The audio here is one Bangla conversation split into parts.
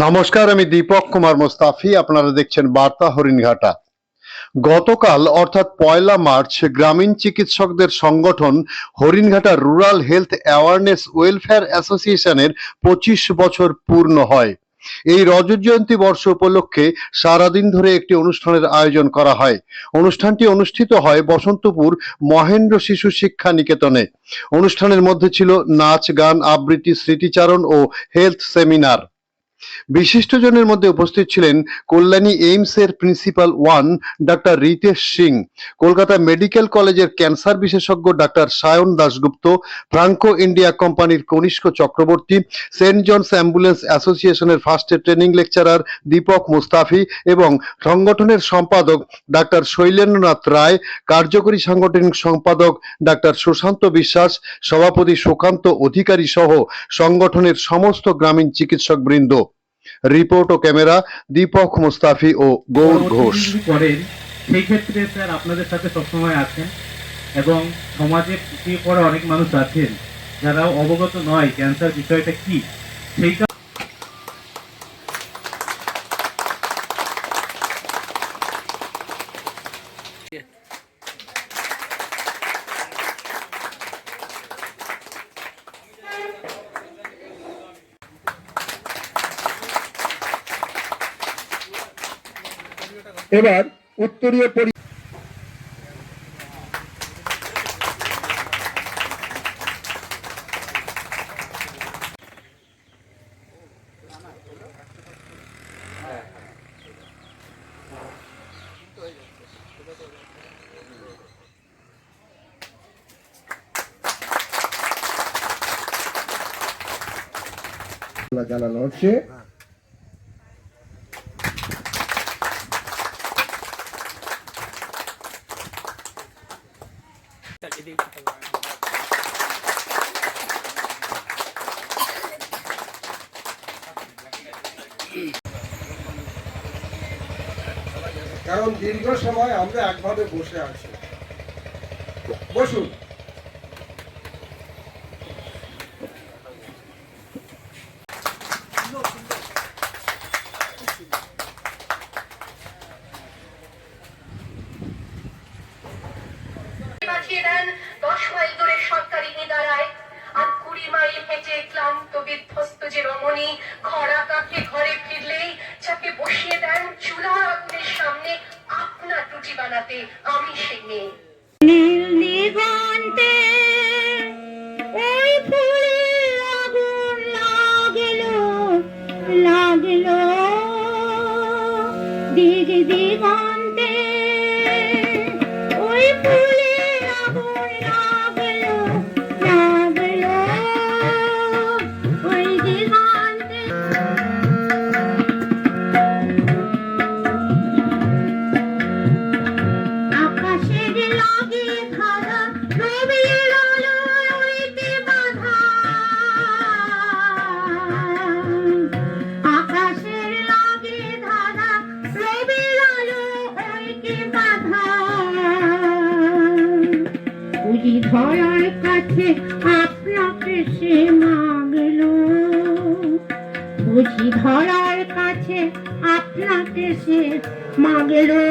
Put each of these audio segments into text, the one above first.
নমস্কার, আমি দীপক কুমার মোস্তাফি, আপনারা দেখছেন বার্তা হরিণঘাটা। গতকাল, অর্থাৎ পয়লা মার্চ, গ্রামীণ চিকিৎসকদের সংগঠন Haringhata rural health awareness welfare অ্যাসোসিয়েশনের পঁচিশ বছর পূর্ণ হয়। এই রজত জয়ন্তী বর্ষ উপলক্ষে সারাদিন ধরে একটি অনুষ্ঠানের আয়োজন করা হয়। অনুষ্ঠানটি অনুষ্ঠিত হয় বসন্তপুর মহেন্দ্র শিশু শিক্ষা নিকেতনে। অনুষ্ঠানের মধ্যে ছিল নাচ, গান, আবৃত্তি, স্মৃতিচারণ ও হেলথ সেমিনার বিশিষ্টজনের মধ্যে উপস্থিত ছিলেন কল্যাণী এইমস এর principal one doctor Ritesh Singh, Kolkata medical কলেজের ক্যান্সার বিশেষজ্ঞ doctor Sayan Dasgupta, Franco India কোম্পানির Kanishka Chakraborty, saint John's ambulance অ্যাসোসিয়েশনের first training lecturer Dipak Mustafi এবং সংগঠনের সম্পাদক ডাক্তার শৈলেন্দ্রনাথ রায়, কার্যকরী সাংগঠনিক সম্পাদক ডাক্তার সুশান্ত বিশ্বাস, সভাপতি সুকান্ত অধিকারী সহ সংগঠনের সমস্ত গ্রামীণ চিকিৎসক বৃন্দ রিপোর্ট ও ক্যামেরা দীপক মুস্তাফি ও গৌর ঘোষ। করেন সেই ক্ষেত্রে স্যার আপনাদের সাথে সবসময় আছেন এবং সমাজে পিছিয়ে পড়া অনেক মানুষ আছেন যারা অবগত নয় ক্যান্সার বিষয়টা কি সেইটা এবার উত্তরীয় পরি জানানো হচ্ছে। কারণ দীর্ঘ সময় আমরা একভাবে বসে আছি। বসুন। দশ সরকারি ইদারায় আর কুড়ি মাইল হেঁটে ক্লান্ত বিধ্বস্ত যে রমণী টুটি বানাতে আমি সেই মেয়ে। বুঝি কাছে আপনাকে সে মাগল। বুঝি ধরার কাছে আপনাকে সে মাগলো।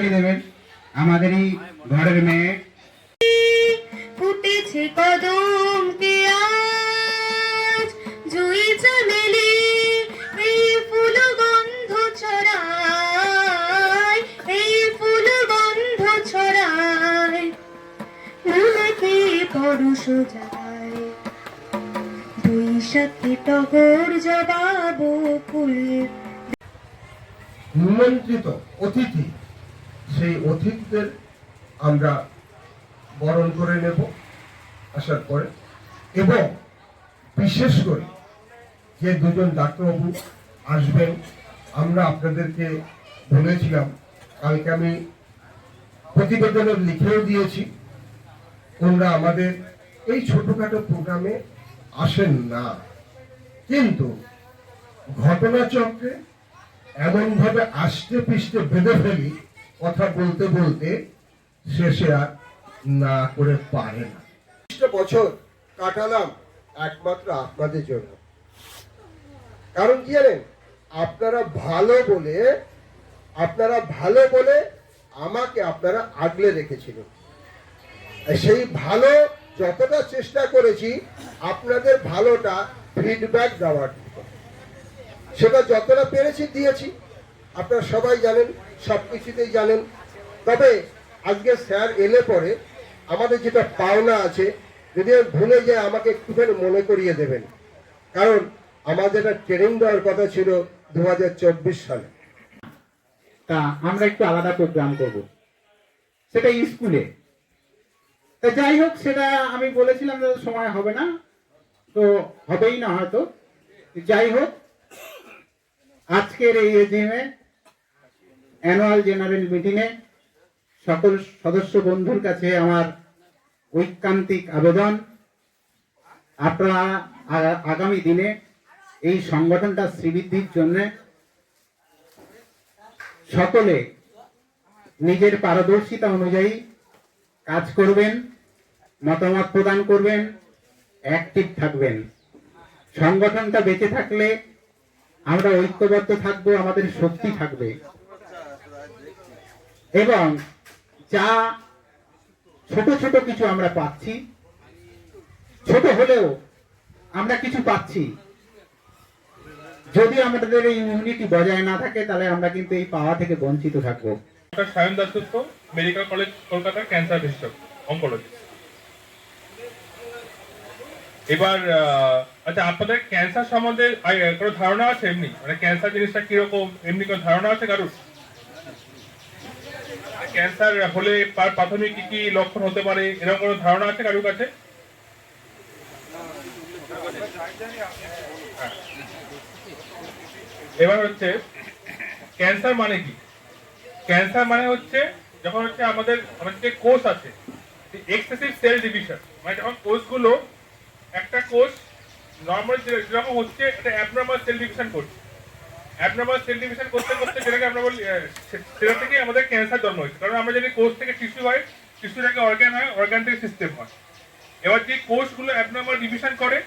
হাততালি দেবেন আমাদেরই ঘরের মেয়ে। ফুটেছে কদম পেঁয়াজ জুই এই ফুল গন্ধ ছড়ায় এই ফুল গন্ধ ছড়ায় পরশ যায় দুই সাথে টগর জবাব ফুল। নিমন্ত্রিত অতিথি সেই অতিথিদের আমরা বরণ করে নেব আসার পরে। এবং বিশেষ করে যে দুজন ডাক্তারবাবু আসবেন, আমরা আপনাদেরকে বলেছিলাম, কালকে আমি প্রতিবেদনে লিখেও দিয়েছি ওনারা আমাদের এই ছোটখাটো প্রোগ্রামে আসেন না। কিন্তু ঘটনাচক্রে এমন ভাবে আষ্টে পিষ্টে বেঁধে ফেলি কথা বলতে বলতে শেষে আর না করে পারে না। বছর কাটালাম একমাত্র আপনাদের জন্য। কারণ কি জানেন? আপনারা ভালো বলে, আপনারা ভালো বলে আমাকে আপনারা আগলে রেখেছিলেন। আর সেই ভালো যতটা চেষ্টা করেছি, আপনাদের ভালোটা ফিডব্যাক দেওয়ার সেটা যতটা পেরেছি দিয়েছি। আপনারা সবাই জানেন সব কিছুতেই জানেন। তবে আজকে স্যার এলে পরে আমাদের যেটা পাওনা আছে, যদি আমি ভুলে যাই, আমাকে একটুখানি মনে করিয়ে দেবেন। কারণ আমাদের একটা ট্রেনিং দেওয়ার কথা ছিল দু হাজার চব্বিশ সালে। তা আমরা একটু আলাদা প্রোগ্রাম করব। সেটা স্কুলে। তা যাই হোক, সেটা আমি বলেছিলাম যে সময় হবে না, তো হবেই না হয়তো। যাই হোক, আজকের এই এজিএমে অ্যানুয়াল জেনারেল মিটিংয়ে সকল সদস্য বন্ধুর কাছে আমার ঐকান্তিক আবেদন। আপনারা আগামী দিনে এই সংগঠনটা শ্রীবৃদ্ধির জন্য সকলে নিজের পারদর্শিতা অনুযায়ী কাজ করবেন, মতামত প্রদান করবেন অ্যাক্টিভ থাকবেন। সংগঠনটা বেঁচে থাকলে আমরা ঐক্যবদ্ধ থাকব, আমাদের শক্তি থাকবে। এবং যা ছোট ছোট কিছু আমরা পাচ্ছি, ছোট হলেও আমরা কিছু পাচ্ছি। যদি আমাদের এই ইউনিটি বজায় না থাকে, তাহলে আমরা কিন্তু এই পাওয়া থেকে বঞ্চিত থাকব। Doctor Sayan Dasgupta medical college Kolkata cancer বিশেষজ্ঞ অঙ্কোলজি এবার আচ্ছা আপনাদের ক্যান্সার সম্বন্ধে কোনো ধারণা আছে এমনি? মানে ক্যান্সার জিনিসটা কীরকম? এমনি কোনো ধারণা আছে কারুর? ক্যান্সার, হলে তার প্রাথমিক কি কি লক্ষণ হতে পারে? এরকম কোনো ধারণা আছে কারুর কাছে? হ্যাঁ। এবার হচ্ছে, ক্যান্সার মানে কি? ক্যান্সার মানে হচ্ছে, যখন হচ্ছে আমাদের আমাদের যে কোষ আছে এক্সেসিভ সেল ডিভিশন মানে যখন কোষগুলো, একটা কোষ নর্মাল যেরকম হচ্ছে এটা অ্যাবনর্মাল সেল ডিভিশন করছে। অ্যাবনর্মাল সেল করতে করতে যেটাকে আমরা বলি সেটা থেকে আমাদের ক্যান্সার জন্ম হয়েছে। কারণ আমরা যদি কোষ থেকে টিস্যু হয় টিস্যু থেকে অর্গান হয় অর্গান থেকে সিস্টেম হয়। এবার যে কোষগুলো অ্যাবনর্মাল ডিভিশন করে,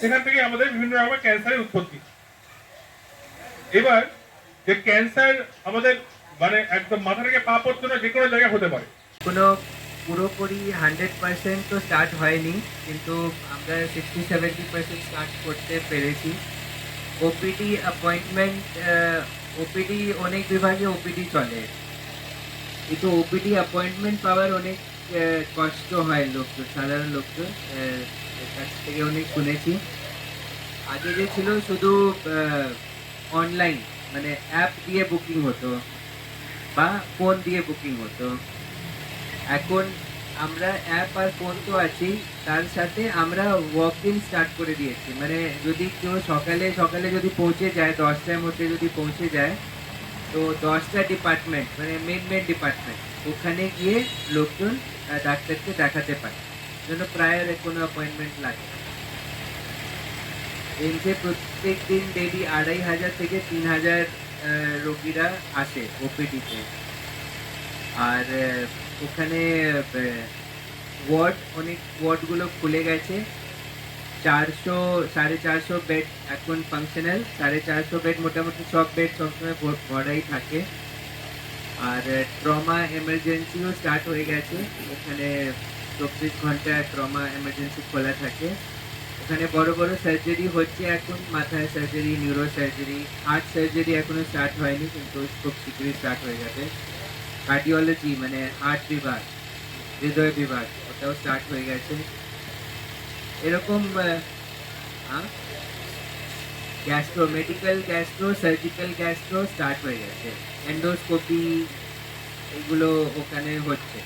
সেখান থেকে আমাদের বিভিন্ন রকমের ক্যান্সারের উৎপত্তি। এবার যে ক্যান্সার আমাদের মানে একদম মাথা থেকে পা পর্যন্ত যে কোনো জায়গায় হতে পারে। কোনো পুরোপুরি হান্ড্রেড পার্সেন্ট তো স্টার্ট হয়নি, কিন্তু আমরা সিক্সটি সেভেন্টি পার্সেন্ট স্টার্ট করতে পেরেছি। ওপিডি অ্যাপয়েন্টমেন্ট ওপিডি অনেক বিভাগে ওপিডি চলে। কিন্তু ওপিডি অ্যাপয়েন্টমেন্ট পাওয়ার অনেক আহ, কষ্ট হয় লোকজন সাধারণ লোকজন আহ, কাছ থেকে অনেক শুনেছি। আগে যে ছিল শুধু অনলাইন মানে অ্যাপ দিয়ে বুকিং হতো বা ফোন দিয়ে বুকিং হতো। এখন আমরা অ্যাপ আর ফোন তো আছি, তার সাথে আমরা ওয়াক ইন স্টার্ট করে দিয়েছি। মানে যদি কেউ সকালে সকালে যদি পৌঁছে যায়, দশটার মধ্যে যদি পৌঁছে যায়, তো দশটা ডিপার্টমেন্ট মানে মেন মেন ডিপার্টমেন্ট ওখানে গিয়ে লোকজন ডাক্তারকে দেখাতে পারে। জন্য প্রায় কোনো অ্যাপয়েন্টমেন্ট লাগে। এমসে প্রত্যেক দিন ডেলি আড়াই হাজার থেকে তিন হাজার রোগীরা আসে ওপিডিতে আর ওখানে ওয়ার্ড অনেক ওয়ার্ডগুলো খুলে গেছে। চারশো, সাড়ে চারশো বেড এখন ফাংশনাল সাড়ে চারশো বেড মোটামুটি সব বেড সবসময় ভর- ভরাই থাকে। আর ট্রমা এমার্জেন্সিও স্টার্ট হয়ে গেছে। ওখানে চব্বিশ ঘণ্টা ট্রমা এমার্জেন্সি খোলা থাকে। ওখানে বড় বড় সার্জারি হচ্ছে এখন, মাথায় surgery neuro surgery heart surgery এখনও স্টার্ট হয়নি, কিন্তু খুব শীঘ্রই স্টার্ট হয়ে যাবে। কার্ডিওলজি মানে হার্ট বিভাগ, হৃদয় বিভাগ, ওটাও স্টার্ট হয়ে গেছে। এরকম gastro medical gastro surgical gastro start হয়ে গেছে। এন্ডোস্কোপি এগুলো ওখানে হচ্ছে।